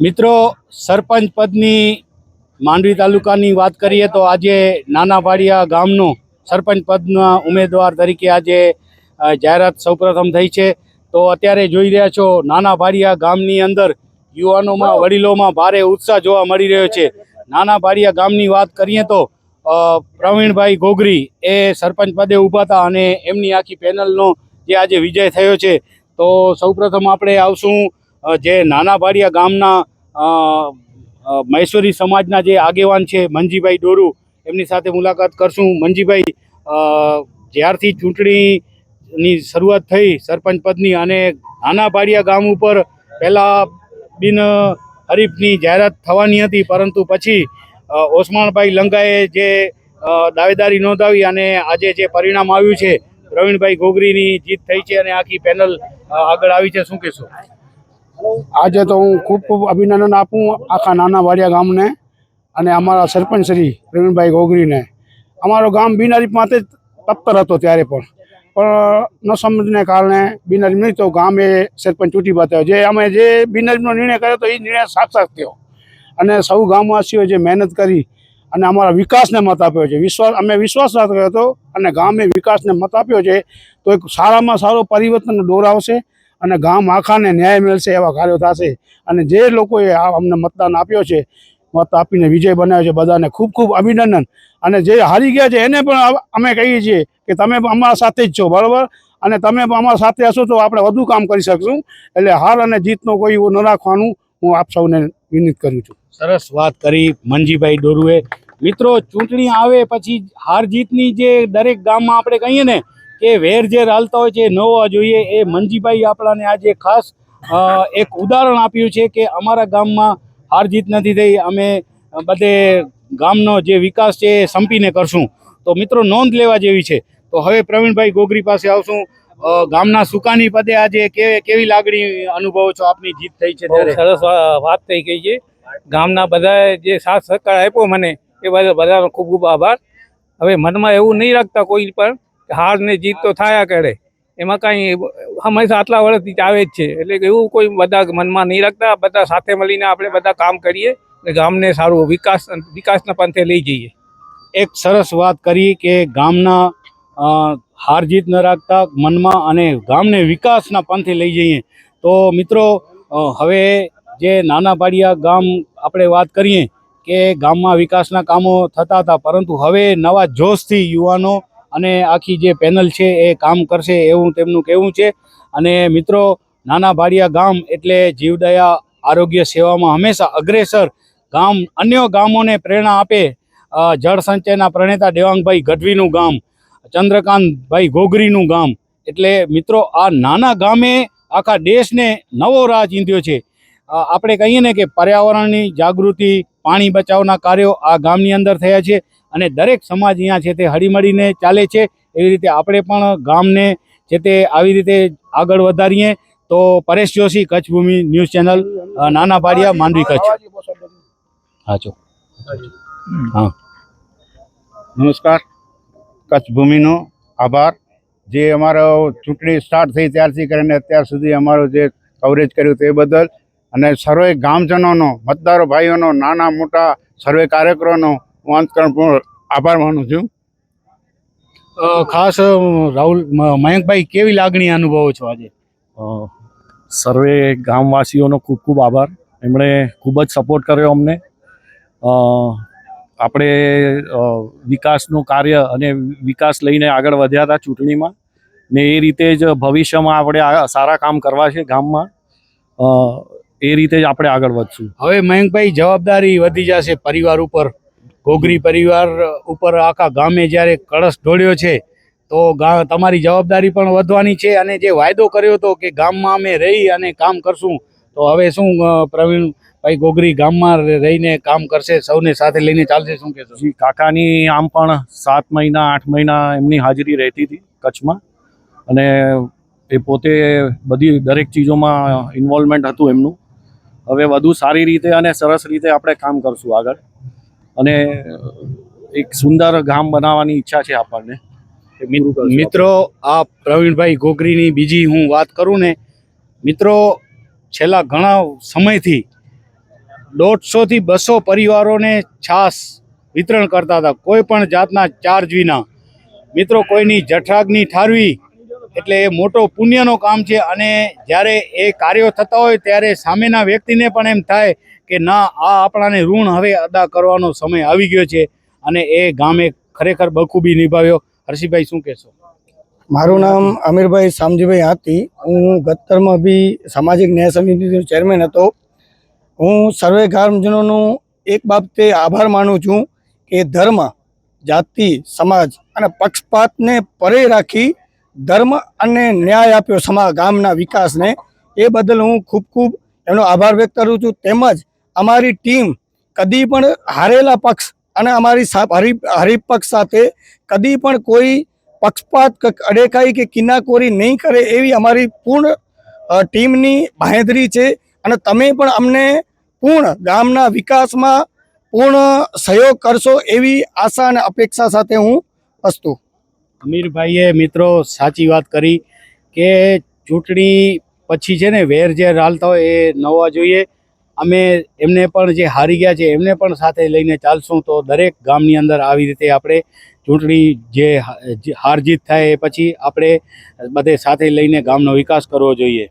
મિત્રો સરપંચ પદની માંડવી તાલુકાની વાત કરીએ તો આજે નાના વાડિયા ગામનો સરપંચ પદના ઉમેદવાર તરીકે આજે જાહેરાત સૌપ્રથમ થઈ છે. તો અત્યારે જોઈ રહ્યા છો નાના ભાડિયા ગામની અંદર યુવાનોમાં વડીલોમાં ભારે ઉત્સાહ જોવા મળી રહ્યો છે. નાના ભાડિયા ગામની વાત કરીએ તો પ્રવીણભાઈ ગોગરી એ સરપંચ પદે ઊભા હતા અને એમની આખી પેનલનો જે આજે વિજય થયો છે તો સૌપ્રથમ આપણે આવશું જે નાના ભાડિયા ગામના મહેશ્વરી સમાજના જે આગેવાન છે મંજીભાઈ ડોરુ, એમની સાથે મુલાકાત કરશું. મંજીભાઈ જ્યારથી ચૂંટણીની શરૂઆત થઈ સરપંચ પદની અને નાના ભાડિયા ગામ ઉપર પહેલાં બિન હરીફની જાહેરાત થવાની હતી, પરંતુ પછી ઓસમાણભાઈ લંગાએ જે દાવેદારી નોંધાવી અને આજે જે પરિણામ આવ્યું છે પ્રવીણભાઈ ગોગરીની જીત થઈ છે અને આખી પેનલ આગળ આવી છે. શું કહેશો? આજે તો હું ખૂબ ખૂબ અભિનંદન આપું આખા નાના વાડિયા ગામને અને અમારા સરપંચ શ્રી પ્રવીણભાઈ ગોગરીને અમારો ગામ બિનારી માટે તત્પર હતો ત્યારે પણ. પણ, ન સમજને કારણે બિનારી નહીં તો ગામે સરપંચ ચૂંટી બતાવ્યો જે અમે જે બિનારીનો નિર્ણય કર્યો તો એ નિર્ણય સાક્ષાત થયો. અને સૌ ગામવાસીઓ જે મહેનત કરી અને અમારા વિકાસને મત આપ્યો છે. વિશ્વાસ, અમે વિશ્વાસ રાખ્યો હતો અને ગામે વિકાસને મત આપ્યો છે તો એક સારામાં સારો પરિવર્તનનો દોર આવશે અને ગામ આખાને ન્યાય મળશે એવા કાર્યો થશે. અને જે લોકોએ આ અમને મતદાન આપ્યો છે, મત આપીને વિજય બનાવ્યો છે બધાને ખૂબ ખૂબ અભિનંદન. અને જે હારી ગયા છે એને પણ અમે કહીએ છીએ કે તમે અમારા સાથે જ છો, બરાબર? અને તમે પણ અમારા સાથે હશો તો આપણે વધુ કામ કરી શકશું. એટલે હાર અને જીતનો કોઈ એવું ન રાખવાનું હું આપ સૌને વિનંતી કરું છું. સરસ વાત કરી મનજીભાઈ ડોરુએ. મિત્રો ચૂંટણી આવે પછી હાર જીતની જે દરેક ગામમાં આપણે કહીએ ને કે વેર ઝેર હાલતા હોય છે ન હોવા જોઈએ. એ મનજીભાઈ આપણાને આજે ખાસ એક ઉદાહરણ આપ્યું છે કે અમારા ગામમાં હાર જીત નથી થઈ. અમે બધે ગામનો જે વિકાસ છે એ સંપીને કરશું. તો મિત્રો નોંધ લેવા જેવી છે. તો હવે પ્રવીણભાઈ ગોગરી પાસે આવશું. ગામના સુકાની પદે આજે કે કેવી લાગણી અનુભવો છો આપની જીત થઈ છે ત્યારે? સરસ વાત થઈ ગઈ છે. ગામના બધાએ જે સાથ સહકાર આપ્યો મને એ બધાનો ખૂબ ખૂબ આભાર. હવે મનમાં એવું નહીં રાખતા કોઈ પણ હાર ને જીત તો થયા કરે એમાં કાંઈ હંમેશા આટલા વર્ષથી આવે જ છે. એટલે એવું કોઈ બધા મનમાં નહીં રાખતા. બધા સાથે મળીને આપણે બધા કામ કરીએ અને ગામને સારું વિકાસ, વિકાસના પંથે લઈ જઈએ. એક સરસ વાત કરી કે ગામના હાર જીત ન રાખતા મનમાં અને ગામને વિકાસના પંથે લઈ જઈએ. તો મિત્રો હવે જે નાના પાડિયા ગામ આપણે વાત કરીએ કે ગામમાં વિકાસના કામો થતા હતા, પરંતુ હવે નવા જોશથી યુવાનો અને આખી જે પેનલ છે એ કામ કરશે એવું તેમનું કહેવું છે. અને મિત્રો, નાના ભાડિયા ગામ એટલે જીવદયા આરોગ્ય સેવામાં હંમેશા અગ્રેસર ગામ, અન્ય ગામોને પ્રેરણા આપે જળ સંચયના પ્રણેતા દેવાંગભાઈ ગઢવીનું ગામ, ચંદ્રકાંતભાઈ ગોગરીનું ગામ. એટલે મિત્રો, આ નાના ગામે આખા દેશને નવો રાહ ચીંધ્યો છે. આપણે કહીએ ને કે પર્યાવરણની જાગૃતિ પાણી બચાવના કાર્યો આ ગામની અંદર થયા છે અને દરેક સમાજ અહીંયા છે તે હળીમળીને ચાલે છે. એવી રીતે આપણે પણ ગામને છે તે આવી રીતે આગળ વધારીએ. તો પરેશ જોશી કચ્છ ભૂમિ ન્યૂઝ ચેનલ નાના પાડિયા માંડવી કચ્છ. હા હા. નમસ્કાર. કચ્છ ભૂમિનો આભાર. જે અમારો ચૂંટણી સ્ટાર્ટ થઈ ત્યારથી કરીને અત્યાર સુધી અમારું જે કવરેજ કર્યું તે બદલ અને સર્વે ગામજનોનો મતદારો ભાઈઓનો નાના મોટા સર્વે કાર્યકરોનો હું અંતકરણપૂર્ણ આભાર માનું છું. ખાસ રાહુલ મયંકભાઈ કેવી લાગણી અનુભવો છો આજે? સર્વે ગામવાસીઓનો ખૂબ ખૂબ આભાર. એમણે ખૂબ જ સપોર્ટ કર્યો અમને. આપણે વિકાસનું કાર્ય અને વિકાસ લઈને આગળ વધ્યા હતા ચૂંટણીમાં. ને એ રીતે જ ભવિષ્યમાં આપણે આ સારા કામ કરવા છે ગામમાં. એ રીતે જ આપણે આગળ વધશું. હવે મયંકભાઈ જવાબદારી વધી જશે પરિવાર ઉપર. ઘોઘરી પરિવાર ઉપર આખા ગામે જ્યારે કળશ ઢોળ્યો છે તો તમારી જવાબદારી પણ વધવાની છે અને જે વાયદો કર્યો હતો કે ગામમાં અમે રહી અને કામ કરશું તો હવે શું પ્રવીણભાઈ ગોગરી ગામમાં રહીને કામ કરશે સૌને સાથે લઈને ચાલશે શું કહેશો? કાકાની આમ પણ સાત મહિના આઠ મહિના એમની હાજરી રહેતી હતી કચ્છમાં. અને એ પોતે બધી દરેક ચીજોમાં ઇન્વોલ્વમેન્ટ હતું એમનું. હવે વધુ સારી રીતે અને સરસ રીતે આપણે કામ કરશું આગળ. અને એક સુંદર ગામ બનાવવાની ઈચ્છા છે આપણને. મિત્રો આ પ્રવીણભાઈ ગોગરીની બીજી હું વાત કરું ને મિત્રો છેલ્લા ઘણા સમયથી દોઢસોથી બસો પરિવારોને છાસ વિતરણ કરતા હતા. કોઈ પણ જાતના ચાર્જ વિના. મિત્રો કોઈની જઠરાગ્નિ ઠારવી એટલે એ મોટો પુણ્યનો કામ છે અને જ્યારે એ કાર્યો થતા હોય ત્યારે સામેના વ્યક્તિને પણ એમ થાય કે ના, આ આપણાને ઋણ હવે અદા કરવાનો સમય આવી ગયો છે અને એ ગામે ખરેખર બખૂબી નિભાવ્યો. હર્ષિભાઈ શું કહેશો? મારું નામ અમીરભાઈ શામજીભાઈ હાથી. હું ગત્તરમાં બી સામાજિક ન્યાય સમિતિનો ચેરમેન હતો. હું સર્વે ગ્રામજનોનો એક બાબતે આભાર માનું છું કે ધર્મ, જાતિ, સમાજ અને પક્ષપાતને પરે રાખી ધર્મ અને ન્યાય આપ્યો સમા ગામના વિકાસને, એ બદલ હું ખૂબ ખૂબ એનો આભાર વ્યક્ત કરું છું. તેમજ અમારી ટીમ કદી પણ હારેલા પક્ષ અને અમારી હરીફ પક્ષ સાથે કદી પણ કોઈ પક્ષપાત અડેકાઈ કે કિનાકોરી નહીં કરે એવી અમારી પૂર્ણ ટીમની બાંહેધરી છે. અને તમે પણ અમને પૂર્ણ ગામના વિકાસમાં પૂર્ણ સહયોગ કરશો એવી આશા અને અપેક્ષા સાથે હું અસ્તુ અમીરભાઈએ મિત્રો સાચી વાત કરી કે ચૂંટણી પછી છે ને વેર જે હાલતા હોય એ ન હોવા જોઈએ. અમે એમને પણ જે હારી ગયા છે એમને પણ સાથે લઈને ચાલશું તો દરેક ગામની અંદર આવી રીતે આપણે ચૂંટણી જે હાર જીત થાય એ પછી આપણે બધે સાથે લઈને ગામનો વિકાસ કરવો જોઈએ.